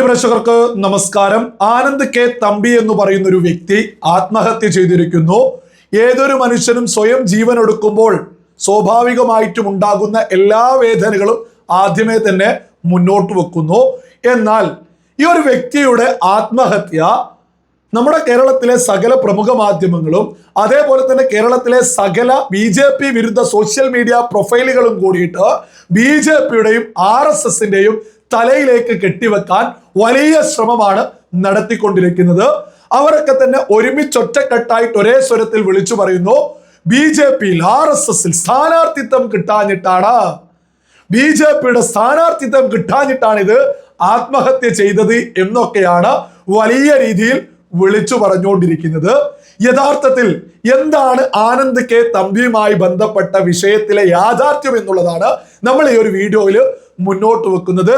മാന്യപ്രേക്ഷകർക്ക് നമസ്കാരം. ആനന്ദ് കെ തമ്പി എന്ന് പറയുന്ന ഒരു വ്യക്തി ആത്മഹത്യ ചെയ്തിരിക്കുന്നു. ഏതൊരു മനുഷ്യനും സ്വയം ജീവൻ എടുക്കുമ്പോൾ സ്വാഭാവികമായിട്ടും ഉണ്ടാകുന്ന എല്ലാ വേദനകളും ആദ്യമേ തന്നെ മുന്നോട്ട് വെക്കുന്നു. എന്നാൽ ഈ ഒരു വ്യക്തിയുടെ ആത്മഹത്യ നമ്മുടെ കേരളത്തിലെ സകല പ്രമുഖ മാധ്യമങ്ങളും അതേപോലെ തന്നെ കേരളത്തിലെ സകല ബി ജെ പി വിരുദ്ധ സോഷ്യൽ മീഡിയ പ്രൊഫൈലുകളും കൂടിയിട്ട് ബി ജെ പിയുടെയും ആർ എസ് എസിന്റെയും തലയിലേക്ക് കെട്ടിവെക്കാൻ വലിയ ശ്രമമാണ് നടത്തിക്കൊണ്ടിരിക്കുന്നത്. അവരൊക്കെ തന്നെ ഒരുമിച്ച് ഒറ്റക്കെട്ടായിട്ട് ഒരേ സ്വരത്തിൽ വിളിച്ചു പറയുന്നു ബി ജെ പിയിൽ ആർ എസ് എസിൽ സ്ഥാനാർത്ഥിത്വം കിട്ടാഞ്ഞിട്ടാണ്. ബി ജെ പിയുടെ സ്ഥാനാർത്ഥിത്വം കിട്ടാഞ്ഞിട്ടാണ് ഇത് ആത്മഹത്യ ചെയ്തത് എന്നൊക്കെയാണ് വലിയ രീതിയിൽ വിളിച്ചു പറഞ്ഞുകൊണ്ടിരിക്കുന്നത്. യഥാർത്ഥത്തിൽ എന്താണ് ആനന്ദ് കെ തമ്പിയുമായി ബന്ധപ്പെട്ട വിഷയത്തിലെ യാഥാർത്ഥ്യം എന്നുള്ളതാണ് നമ്മൾ ഈ ഒരു വീഡിയോയിൽ മുന്നോട്ട് വെക്കുന്നത്.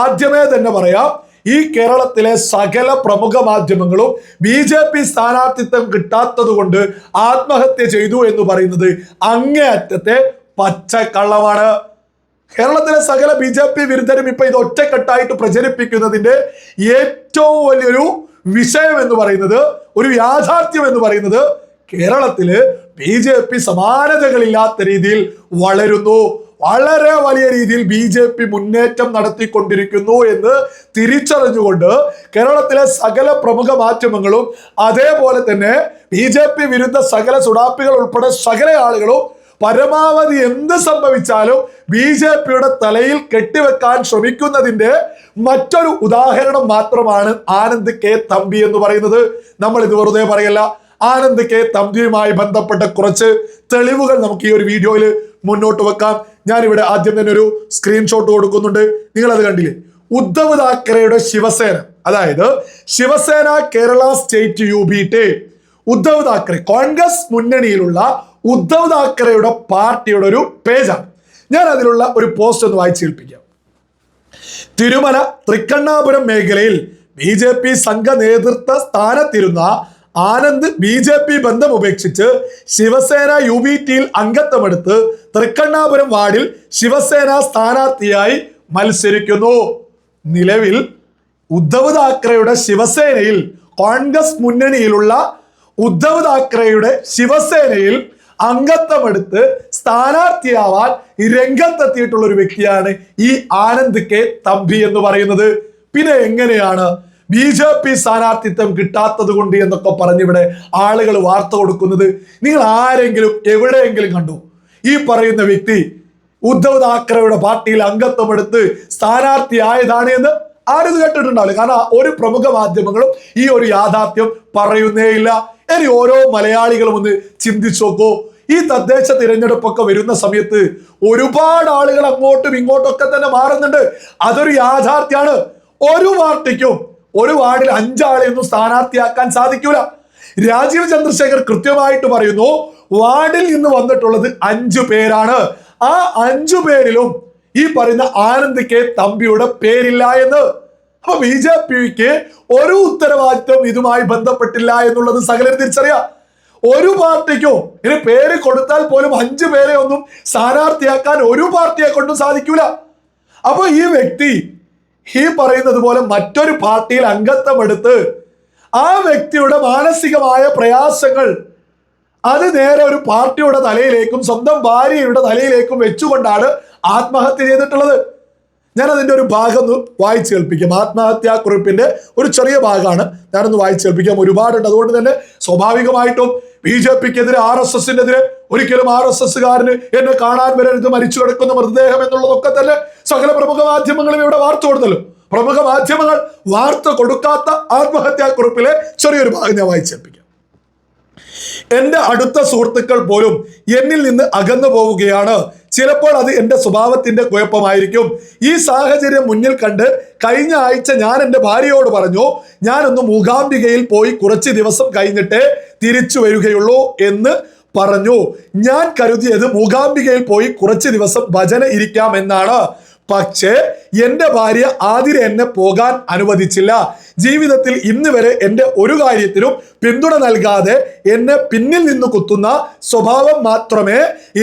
ആദ്യമേ തന്നെ പറയാം ഈ കേരളത്തിലെ സകല പ്രമുഖ മാധ്യമങ്ങളും ബി ജെ പി സ്ഥാനാർത്ഥിത്വം കിട്ടാത്തത് കൊണ്ട് ആത്മഹത്യ ചെയ്തു എന്ന് പറയുന്നത് അങ്ങേയറ്റത്തെ പച്ചക്കള്ളമാണ്. കേരളത്തിലെ സകല ബി ജെ പി വിരുദ്ധരും ഇപ്പൊ ഇത് ഒറ്റക്കെട്ടായിട്ട് പ്രചരിപ്പിക്കുന്നതിന്റെ ഏറ്റവും വലിയൊരു വിഷയം എന്ന് പറയുന്നത് ഒരു യാഥാർത്ഥ്യം എന്ന് പറയുന്നത് കേരളത്തിൽ ബി ജെ പി സമാനതകളില്ലാത്ത രീതിയിൽ വളരുന്നു. വളരെ വലിയ രീതിയിൽ ബി ജെ പി മുന്നേറ്റം നടത്തിക്കൊണ്ടിരിക്കുന്നു എന്ന് തിരിച്ചറിഞ്ഞുകൊണ്ട് കേരളത്തിലെ സകല പ്രമുഖ മാധ്യമങ്ങളും അതേപോലെ തന്നെ ബി ജെ പി വിരുദ്ധ സകല സുഡാപ്പികൾ ഉൾപ്പെടെ സകല ആളുകളും പരമാവധി എന്ത് സംഭവിച്ചാലും ബി ജെ പിയുടെ തലയിൽ കെട്ടിവെക്കാൻ ശ്രമിക്കുന്നതിന്റെ മറ്റൊരു ഉദാഹരണം മാത്രമാണ് ആനന്ദ് കെ തമ്പി എന്ന് പറയുന്നത്. നമ്മൾ ഇത് വെറുതെ പറയല്ല. ആനന്ദ് കെ തമ്പിയുമായി ബന്ധപ്പെട്ട കുറച്ച് തെളിവുകൾ നമുക്ക് ഈ ഒരു വീഡിയോയിൽ മുന്നോട്ട് വെക്കാം. ഞാനിവിടെ ആദ്യം തന്നെ ഒരു സ്ക്രീൻഷോട്ട് കൊടുക്കുന്നുണ്ട്. അത് കണ്ടില്ലേ? ഉദ്ധവ് താക്കറെയുടെ ശിവസേന അതായത് Shiv Sena Kerala state U B T Uddhav Thackeray Congress മുന്നണിയിലുള്ള Uddhav താക്കറെയുടെ പാർട്ടിയുടെ ഒരു പേജാണ്. ഞാൻ അതിലുള്ള ഒരു പോസ്റ്റ് ഒന്ന് വായിച്ചു കേൾപ്പിക്കാം. തിരുമല തൃക്കണ്ണാപുരം മേഖലയിൽ ബി ജെ പി സംഘ നേതൃത്വ സ്ഥാനത്തിരുന്ന ആനന്ദ് ബി ജെ പി ബന്ധം ഉപേക്ഷിച്ച് ശിവസേന യു ബി ടിയിൽ അംഗത്വമെടുത്ത് തൃക്കണ്ണാപുരം വാർഡിൽ ശിവസേന സ്ഥാനാർത്ഥിയായി മത്സരിക്കുന്നു. നിലവിൽ ഉദ്ധവ് താക്കറെയുടെ ശിവസേനയിൽ കോൺഗ്രസ് മുന്നണിയിലുള്ള ഉദ്ധവ് താക്കറെയുടെ ശിവസേനയിൽ അംഗത്വമെടുത്ത് സ്ഥാനാർത്ഥിയാവാൻ രംഗത്തെത്തിയിട്ടുള്ള ഒരു വ്യക്തിയാണ് ഈ ആനന്ദ് കെ തമ്പി എന്ന് പറയുന്നത്. പിന്നെ എങ്ങനെയാണ് ബി ജെ പി സ്ഥാനാർത്ഥിത്വം കിട്ടാത്തത് കൊണ്ട് എന്നൊക്കെ പറഞ്ഞിവിടെ ആളുകൾ വാർത്ത കൊടുക്കുന്നത്. നിങ്ങൾ ആരെങ്കിലും എവിടെയെങ്കിലും കണ്ടു? ഈ പറയുന്ന വ്യക്തി ഉദ്ധവ് താക്കറെയുടെ പാർട്ടിയിൽ അംഗത്വം എടുത്ത് സ്ഥാനാർത്ഥിയായതാണ് എന്ന് ആരും കേട്ടിട്ടുണ്ടാവില്ല. കാരണം ഒരു പ്രമുഖ മാധ്യമങ്ങളും ഈ ഒരു യാഥാർത്ഥ്യം പറയുന്നേയില്ല ഇനി ഓരോ മലയാളികളും ഒന്ന് ചിന്തിച്ചു നോക്കൂ. ഈ തദ്ദേശ തിരഞ്ഞെടുപ്പൊക്കെ വരുന്ന സമയത്ത് ഒരുപാട് ആളുകൾ അങ്ങോട്ടും ഇങ്ങോട്ടൊക്കെ തന്നെ മാറുന്നുണ്ട്. അതൊരു യാഥാർത്ഥ്യമാണ്. ഒരു പാർട്ടിക്കും ഒരു വാർഡിൽ അഞ്ചാളെയൊന്നും സ്ഥാനാർത്ഥിയാക്കാൻ സാധിക്കൂല. രാജീവ് ചന്ദ്രശേഖർ കൃത്യമായിട്ട് പറയുന്നു വാർഡിൽ നിന്ന് വന്നിട്ടുള്ളത് അഞ്ചു പേരാണ്. ആ അഞ്ചു പേരിലും ഈ പറയുന്ന ആനന്ദ് കെ തമ്പിയുടെ പേരില്ല എന്ന്. അപ്പൊ ബി ജെ പിക്ക് ഒരു ഉത്തരവാദിത്വം ഇതുമായി ബന്ധപ്പെട്ടില്ല എന്നുള്ളത് സകലർ തിരിച്ചറിയാം. ഒരു പാർട്ടിക്കോ ഇനി പേര് കൊടുത്താൽ പോലും അഞ്ചു പേരെ ഒന്നും സ്ഥാനാർത്ഥിയാക്കാൻ ഒരു പാർട്ടിയെ കൊണ്ടും സാധിക്കൂല. അപ്പൊ ഈ വ്യക്തി ഈ പറയുന്നത് പോലെ മറ്റൊരു പാർട്ടിയിൽ അംഗത്വം എടുത്ത് ആ വ്യക്തിയുടെ മാനസികമായ പ്രയാസങ്ങൾ അത് നേരെ ഒരു പാർട്ടിയുടെ തലയിലേക്കും സ്വന്തം ഭാര്യയുടെ തലയിലേക്കും വെച്ചുകൊണ്ടാണ് ആത്മഹത്യ ചെയ്തിട്ടുള്ളത്. ഞാൻ അതിന്റെ ഒരു ഭാഗം വായിച്ചു കേൾപ്പിക്കാം. ആത്മഹത്യാ കുറിപ്പിന്റെ ഒരു ചെറിയ ഭാഗമാണ്. ഞാനൊന്ന് വായിച്ചു കേൾപ്പിക്കാം. ഒരുപാടുണ്ട്. അതുകൊണ്ട് തന്നെ സ്വാഭാവികമായിട്ടും ബി ജെ പിക്കെതിരെ ആർ എസ് എസിനെതിരെ ഒരിക്കലും ആർ എസ് എസ്സുകാരന് എന്നെ കാണാൻ വരരുത് മരിച്ചു കിടക്കുന്ന മൃതദേഹം എന്നുള്ളതൊക്കെ തന്നെ സകല പ്രമുഖ മാധ്യമങ്ങളും ഇവിടെ വാർത്ത കൊടുത്തല്ലോ. പ്രമുഖ മാധ്യമങ്ങൾ വാർത്ത കൊടുക്കാത്ത ആത്മഹത്യാ കുറിപ്പിലെ ചെറിയൊരു ഭാഗം ഞാൻ വായിച്ചേൽപ്പിക്കാം എന്റെ അടുത്ത സുഹൃത്തുക്കൾ പോലും എന്നിൽ നിന്ന് അകന്നു പോവുകയാണ്. ചിലപ്പോൾ അത് എന്റെ സ്വഭാവത്തിന്റെ കുഴപ്പമായിരിക്കും. ഈ സാഹചര്യം മുന്നിൽ കണ്ട് കഴിഞ്ഞ ആഴ്ച ഞാൻ എന്റെ ഭാര്യയോട് പറഞ്ഞു ഞാനൊന്ന് മൂകാംബികയിൽ പോയി കുറച്ച് ദിവസം കഴിഞ്ഞിട്ടേ തിരിച്ചു വരികയുള്ളൂ എന്ന് പറഞ്ഞു. ഞാൻ കരുതിയത് മൂകാംബികയിൽ പോയി കുറച്ച് ദിവസം ഭജന ഇരിക്കാം എന്നാണ്. പക്ഷേ എന്റെ ഭാര്യ ആതിര എന്നെ പോകാൻ അനുവദിച്ചില്ല. ജീവിതത്തിൽ ഇന്ന് വരെ എന്റെ ഒരു കാര്യത്തിലും പിന്തുണ നൽകാതെ എന്നെ പിന്നിൽ നിന്ന് കുത്തുന്ന സ്വഭാവം മാത്രമേ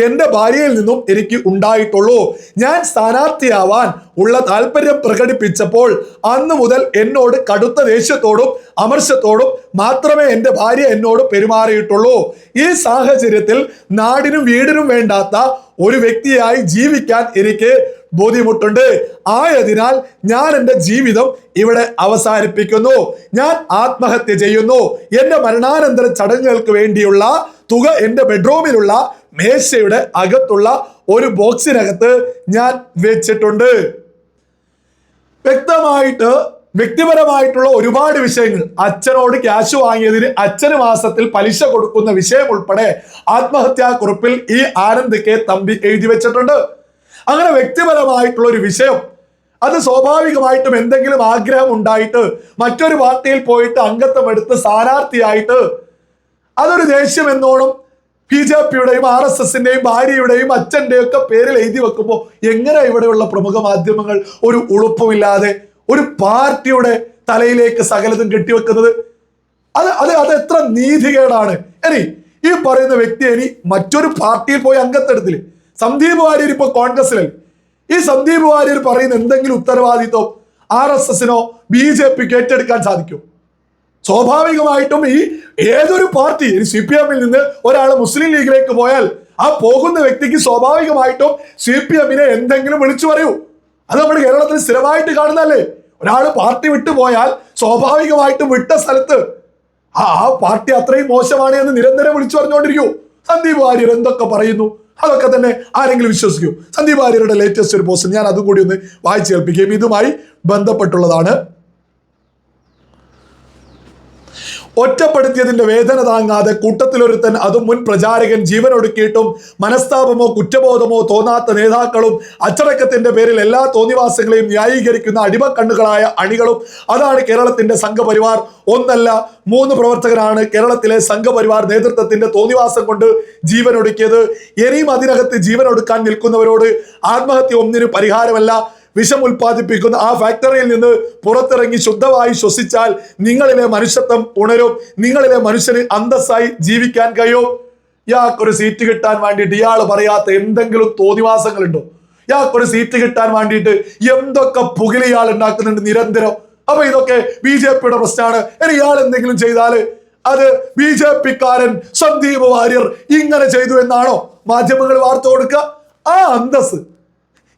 എന്റെ ഭാര്യയിൽ നിന്നും എനിക്ക് ഉണ്ടായിട്ടുള്ളൂ. ഞാൻ സ്ഥാനാർത്ഥിയാവാൻ ഉള്ള താല്പര്യം പ്രകടിപ്പിച്ചപ്പോൾ അന്ന് മുതൽ എന്നോട് കടുത്ത ദേഷ്യത്തോടും അമർഷത്തോടും മാത്രമേ എന്റെ ഭാര്യ എന്നോട് പെരുമാറിയിട്ടുള്ളൂ. ഈ സാഹചര്യത്തിൽ നാടിനും വീടിനും വേണ്ടാത്ത ഒരു വ്യക്തിയായി ജീവിക്കാൻ എനിക്ക് ബോധ്യമുട്ടുണ്ട്. ആയതിനാൽ ഞാൻ എന്റെ ജീവിതം ഇവിടെ അവസാനിപ്പിക്കുന്നു. ഞാൻ ആത്മഹത്യ ചെയ്യുന്നു. എന്റെ മരണാനന്തര ചടങ്ങുകൾക്ക് വേണ്ടിയുള്ള തുക എന്റെ ബെഡ്റൂമിലുള്ള മേശയുടെ അകത്തുള്ള ഒരു ബോക്സിനകത്ത് ഞാൻ വെച്ചിട്ടുണ്ട്. വ്യക്തമായിട്ട് വ്യക്തിപരമായിട്ടുള്ള ഒരുപാട് വിഷയങ്ങൾ. അച്ഛനോട് ക്യാഷ് വാങ്ങിയതിന് അച്ഛന് മാസത്തിൽ പലിശ കൊടുക്കുന്ന വിഷയം ഉൾപ്പെടെ ആത്മഹത്യാ കുറിപ്പിൽ ഈ ആനന്ദ് കെ തമ്പി എഴുതി വെച്ചിട്ടുണ്ട്. അങ്ങനെ വ്യക്തിപരമായിട്ടുള്ള ഒരു വിഷയം. അത് സ്വാഭാവികമായിട്ടും എന്തെങ്കിലും ആഗ്രഹം ഉണ്ടായിട്ട് മറ്റൊരു പാർട്ടിയിൽ പോയിട്ട് അംഗത്വം എടുത്ത് സ്ഥാനാർത്ഥിയായിട്ട് അതൊരു ദേഷ്യം എന്നോണം ബി ജെ പിയുടെയും ആർ എസ് എസിന്റെയും ഭാര്യയുടെയും അച്ഛന്റെയും ഒക്കെ പേരിൽ എഴുതി വെക്കുമ്പോൾ എങ്ങനെ ഇവിടെയുള്ള പ്രമുഖ മാധ്യമങ്ങൾ ഒരു ഉളുപ്പുമില്ലാതെ ഒരു പാർട്ടിയുടെ തലയിലേക്ക് സകലതും കെട്ടിവെക്കുന്നത്? അത് അത് അത് എത്ര നീതികേടാണ്. ഇനി ഈ പറയുന്ന വ്യക്തി ഇനി മറ്റൊരു പാർട്ടിയിൽ പോയി അംഗത്തെടുത്തില്ലേ സന്ദീപ് വാര്യർ ഇപ്പൊ കോൺഗ്രസിലല്ലേ ഈ സന്ദീപ് വാര്യർ പറയുന്ന എന്തെങ്കിലും ഉത്തരവാദിത്വം ആർ എസ് എസിനോ ബി ജെ പിക്ക് ഏറ്റെടുക്കാൻ സാധിക്കും. സ്വാഭാവികമായിട്ടും ഈ ഏതൊരു പാർട്ടി സി പി എമ്മിൽ നിന്ന് ഒരാൾ മുസ്ലിം ലീഗിലേക്ക് പോയാൽ ആ പോകുന്ന വ്യക്തിക്ക് സ്വാഭാവികമായിട്ടും സി പി എമ്മിനെ എന്തെങ്കിലും വിളിച്ചു പറയൂ. അത് നമ്മൾ കേരളത്തിൽ സ്ഥിരമായിട്ട് കാണുന്നതല്ലേ? ഒരാൾ പാർട്ടി വിട്ടു പോയാൽ സ്വാഭാവികമായിട്ടും വിട്ട സ്ഥലത്ത് ആ പാർട്ടി അത്രയും മോശമാണ് എന്ന് നിരന്തരം വിളിച്ചു പറഞ്ഞുകൊണ്ടിരിക്കൂ. സന്ദീപ് വാര്യർ എന്തൊക്കെ പറയുന്നു? അതൊക്കെ തന്നെ ആരെങ്കിലും വിശ്വസിക്കൂ. സന്ദീപ് ആര്യരുടെ ലേറ്റസ്റ്റ് ഒരു പോസ്റ്റ് ഞാൻ അതും കൂടി ഒന്ന് വായിച്ചു കേൾപ്പിക്കുകയും. ഇതുമായി ബന്ധപ്പെട്ടുള്ളതാണ് ഒറ്റപ്പെടുത്തിയതിന്റെ വേദന താങ്ങാതെ കൂട്ടത്തിലൊരുത്തൻ അതും മുൻ പ്രചാരകൻ ജീവനൊടുക്കിയിട്ടും മനസ്താപമോ കുറ്റബോധമോ തോന്നാത്ത നേതാക്കളും അച്ചടക്കത്തിന്റെ പേരിൽ എല്ലാ തോന്നിവാസങ്ങളെയും ന്യായീകരിക്കുന്ന അടിമക്കണ്ണുകളായ അണികളും അതാണ് കേരളത്തിന്റെ സംഘപരിവാർ. ഒന്നല്ല മൂന്ന് പ്രവർത്തകരാണ് കേരളത്തിലെ സംഘപരിവാർ നേതൃത്വത്തിന്റെ തോന്നിവാസം കൊണ്ട് ജീവനൊടുക്കിയത്. ഇനിയും അതിനകത്ത് ജീവനൊടുക്കാൻ നിൽക്കുന്നവരോട് ആത്മഹത്യ ഒന്നിനു പരിഹാരമല്ല. വിഷം ഉൽപ്പാദിപ്പിക്കുന്ന ആ ഫാക്ടറിയിൽ നിന്ന് പുറത്തിറങ്ങി ശുദ്ധമായി ശ്വസിച്ചാൽ നിങ്ങളിലെ മനുഷ്യത്വം ഉണരും. നിങ്ങളിലെ മനുഷ്യന് അന്തസ്സായി ജീവിക്കാൻ കഴിയും. ഇയാൾക്കൊരു സീറ്റ് കിട്ടാൻ വേണ്ടിയിട്ട് ഇയാൾ പറയാത്ത എന്തെങ്കിലും തോന്നിവാസങ്ങളുണ്ടോ? ഇയാൾക്കൊരു സീറ്റ് കിട്ടാൻ വേണ്ടിയിട്ട് എന്തൊക്കെ പുകിൽ ഇയാൾ ഉണ്ടാക്കുന്നുണ്ട് നിരന്തരം? അപ്പൊ ഇതൊക്കെ ബി ജെ പിയുടെ പ്രശ്നമാണ്. ഇനി ഇയാൾ എന്തെങ്കിലും ചെയ്താൽ അത് ബി ജെ പിക്കാരൻ സന്ദീപ് വാര്യർ ഇങ്ങനെ ചെയ്തു എന്നാണോ? മാധ്യമങ്ങൾ വാർത്ത കൊടുക്കുക. ആ അന്തസ്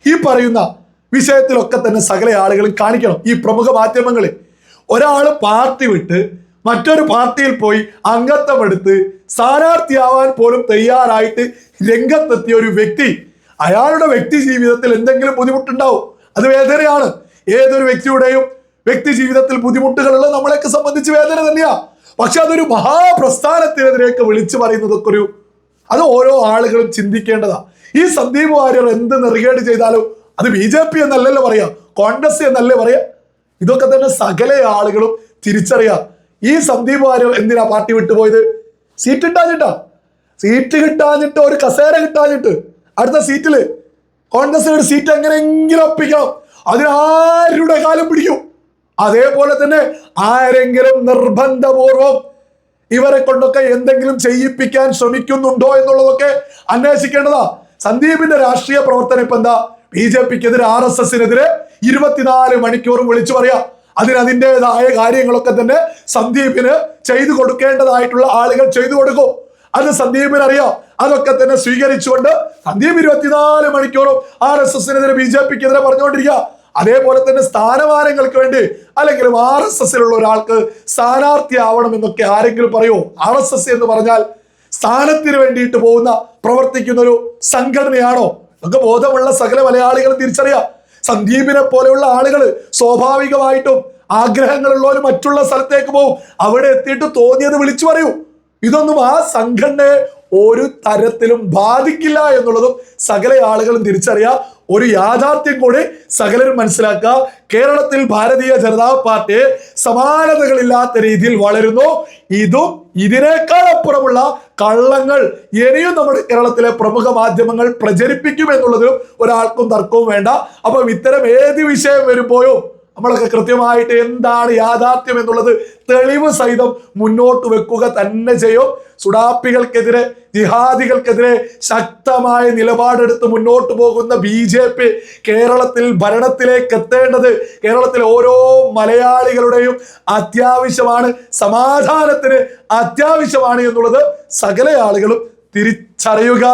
ഈ പറയുന്ന വിഷയത്തിലൊക്കെ തന്നെ സകല ആളുകളും കാണിക്കണം ഈ പ്രമുഖ മാധ്യമങ്ങളിൽ ഒരാൾ പാർട്ടി വിട്ട് മറ്റൊരു പാർട്ടിയിൽ പോയി അംഗത്വമെടുത്ത് സ്ഥാനാർത്ഥിയാവാൻ പോലും തയ്യാറായിട്ട് രംഗത്തെത്തിയ ഒരു വ്യക്തി അയാളുടെ വ്യക്തി ജീവിതത്തിൽ എന്തെങ്കിലും ബുദ്ധിമുട്ടുണ്ടാവും? അത് വേദനയാണ്. ഏതൊരു വ്യക്തിയുടെയും വ്യക്തി ജീവിതത്തിൽ ബുദ്ധിമുട്ടുകളുള്ള നമ്മളെയൊക്കെ സംബന്ധിച്ച് വേദന തന്നെയാ. പക്ഷെ അതൊരു മഹാപ്രസ്ഥാനത്തിനെതിരെയൊക്കെ വിളിച്ചു പറയുന്നതൊക്കെ ഒരു അത് ഓരോ ആളുകളും ചിന്തിക്കേണ്ടതാ. ഈ സന്ദീപ് വാര്യർ എന്ത് നെറുകേട് ചെയ്താലും അത് ബി ജെ പി എന്നല്ലല്ലോ പറയാ. കോൺഗ്രസ് എന്നല്ലേ പറയാ. ഇതൊക്കെ തന്നെ സകല ആളുകളും തിരിച്ചറിയാ. ഈ സന്ദീപ് വാര്യർ എന്തിനാ പാർട്ടി വിട്ടുപോയത്? സീറ്റ് കിട്ടാഞ്ഞിട്ടാ സീറ്റ് കിട്ടാഞ്ഞിട്ട് ഒരു കസേര കിട്ടാഞ്ഞിട്ട്. അടുത്ത സീറ്റിൽ കോൺഗ്രസ് ഒരു സീറ്റ് എങ്ങനെയെങ്കിലും ഒപ്പിക്കണം. അതിനാരുടെ കാലം പിടിക്കും? അതേപോലെ തന്നെ ആരെങ്കിലും നിർബന്ധപൂർവം ഇവരെ കൊണ്ടൊക്കെ എന്തെങ്കിലും ചെയ്യിപ്പിക്കാൻ ശ്രമിക്കുന്നുണ്ടോ എന്നുള്ളതൊക്കെ അന്വേഷിക്കേണ്ടതാ. സന്ദീപിന്റെ രാഷ്ട്രീയ പ്രവർത്തനം ഇപ്പൊ എന്താ? ബി ജെ പിക്കെതിരെ ആർ എസ് എസിനെതിരെ ഇരുപത്തിനാല് മണിക്കൂറും വിളിച്ചു പറയാം. അതിന് അതിന്റെതായ കാര്യങ്ങളൊക്കെ തന്നെ സന്ദീപിന് ചെയ്തു കൊടുക്കേണ്ടതായിട്ടുള്ള ആളുകൾ ചെയ്തു കൊടുക്കും. അത് സന്ദീപിന് അറിയാം അതൊക്കെ തന്നെ സ്വീകരിച്ചുകൊണ്ട് സന്ദീപ് ഇരുപത്തിനാല് മണിക്കൂറും ആർ എസ് എസിനെതിരെ ബി ജെ പിക്കെതിരെ പറഞ്ഞുകൊണ്ടിരിക്കുക അതേപോലെ തന്നെ സ്ഥാനമാനങ്ങൾക്ക് വേണ്ടി അല്ലെങ്കിൽ ആർ എസ് എസിലുള്ള ഒരാൾക്ക് സ്ഥാനാർത്ഥിയാവണം എന്നൊക്കെ ആരെങ്കിലും പറയുമോ ആർ എസ് എസ് എന്ന് പറഞ്ഞാൽ സ്ഥാനത്തിന് വേണ്ടിയിട്ട് പോകുന്ന പ്രവർത്തിക്കുന്ന ഒരു സംഘടനയാണോ? നമുക്ക് ബോധമുള്ള സകല മലയാളികൾ തിരിച്ചറിയാം. സന്ദീപിനെ പോലെയുള്ള ആളുകൾ സ്വാഭാവികമായിട്ടും ആഗ്രഹങ്ങളുള്ളവർ മറ്റുള്ള സ്ഥലത്തേക്ക് പോകും അവിടെ എത്തിയിട്ട് തോന്നിയത് വിളിച്ചു പറയൂ. ഇതൊന്നും ആ സംഘടനയെ ഒരു തരത്തിലും ബാധിക്കില്ല എന്നുള്ളതും സകല ആളുകളും തിരിച്ചറിയാം. ഒരു യാഥാർത്ഥ്യം കൂടി സകലരും മനസ്സിലാക്കുക കേരളത്തിൽ ഭാരതീയ ജനതാ പാർട്ടി സമാനതകളില്ലാത്ത രീതിയിൽ വളരുന്നു. ഇതും ഇതിനേക്കാൾ അപ്പുറമുള്ള കള്ളങ്ങൾ ഇനിയും നമ്മുടെ കേരളത്തിലെ പ്രമുഖ മാധ്യമങ്ങൾ പ്രചരിപ്പിക്കും എന്നുള്ളതിലും ഒരാൾക്കും തർക്കവും വേണ്ട. അപ്പം ഇത്തരം ഏത് വിഷയം വരുമ്പോഴും നമ്മളൊക്കെ കൃത്യമായിട്ട് എന്താണ് യാഥാർത്ഥ്യം എന്നുള്ളത് തെളിവ് സഹിതം മുന്നോട്ട് വെക്കുക തന്നെ ചെയ്യും. സുഡാപ്പികൾക്കെതിരെ ജിഹാദികൾക്കെതിരെ ശക്തമായ നിലപാടെടുത്ത് മുന്നോട്ട് പോകുന്ന ബി ജെ പി കേരളത്തിൽ ഭരണത്തിലേക്ക് എത്തേണ്ടത് കേരളത്തിലെ ഓരോ മലയാളികളുടെയും അത്യാവശ്യമാണ് സമാധാനത്തിന് അത്യാവശ്യമാണ് എന്നുള്ളത് സകല ആളുകളും തിരിച്ചറിയുക.